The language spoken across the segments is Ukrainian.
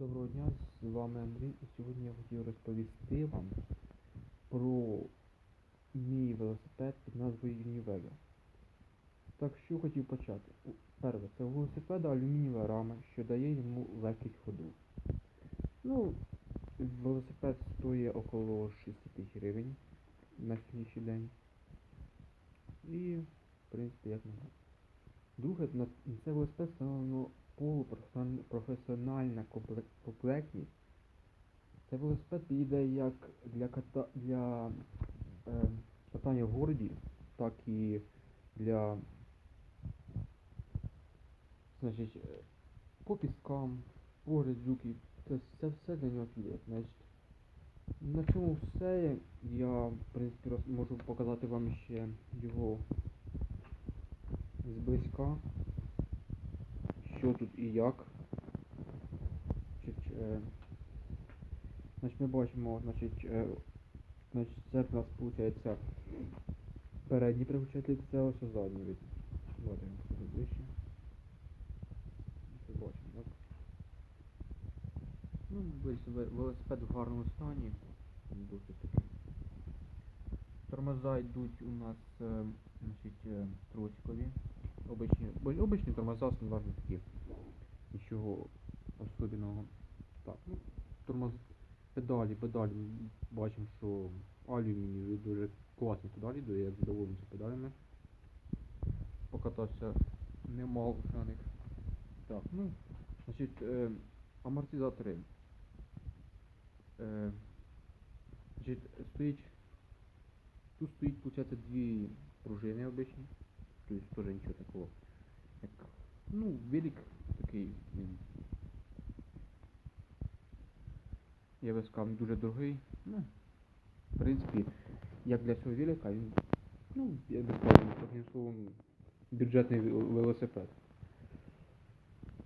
Доброго дня, з вами Андрій і сьогодні я хотів розповісти вам про мій велосипед під назвою Univega. Так, що хотів почати? Перше, це у велосипеда алюмінієва рама, що дає йому легкість ходу. Ну, велосипед стоїть около 6 тисяч гривень на сьогоднішній день. І, в принципі, як на Друге, на це велосипед встановлено полупрофесіональна компле- комплектність. Це велосипед підійде як для ката для е, катання в городі, так і для значить, е, по піскам, по грязюки. Це, це все для нього піде. Значить, на цьому все. Я, в принципі, роз, можу показати вам ще його зблизька що тут і як. Значить, е, ми бачимо, значить, е, значить це в нас виходить передній переключатель, це ось задній від. Давайте ближче. Бачимо, так? Ну, велосипед в гарному стані. Досить таки. Тормоза йдуть у нас е, значить, тросикові. Обичні, обичні тормоза стандартні такі. Нічого особливого. Так, ну, тормоз. Педалі, педалі. Бачимо, що алюмінієві дуже класні педалі, я задоволений цими педалями. Покатався немало на них. Так, ну, значить, е, амортизатори. Е, значить, стоїть. Тут стоїть, виходить, дві пружини обичні. Тобто теж нічого такого. Як, ну, велик такий він. Я би сказав, дуже дорогий. Ну, в принципі, як для цього велика, він, ну, я би сказав, таким словом, бюджетний велосипед.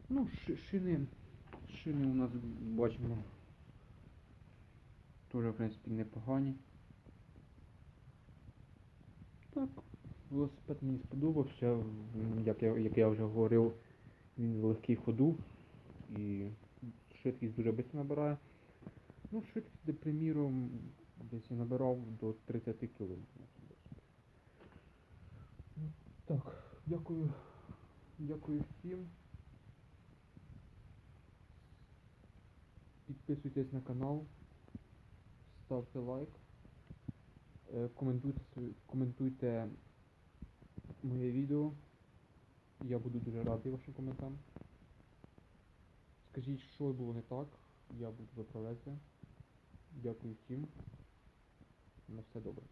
Ну, ши- шини, шини у нас бачимо. Теж, в принципі, непогані. Так, велосипед мені сподобався. Як я, як я вже говорив, він в ходу і швидкість дуже швидко набирає. Ну, швидкість, де, приміром, десь я набирав до 30 км. Так, дякую. Дякую всім. Підписуйтесь на канал, ставте лайк, е, коментуйте, коментуйте моє відео. Я буду дуже радий вашим коментарям. Скажіть, що було не так, я буду виправлятися. Дякую всім. На все добре.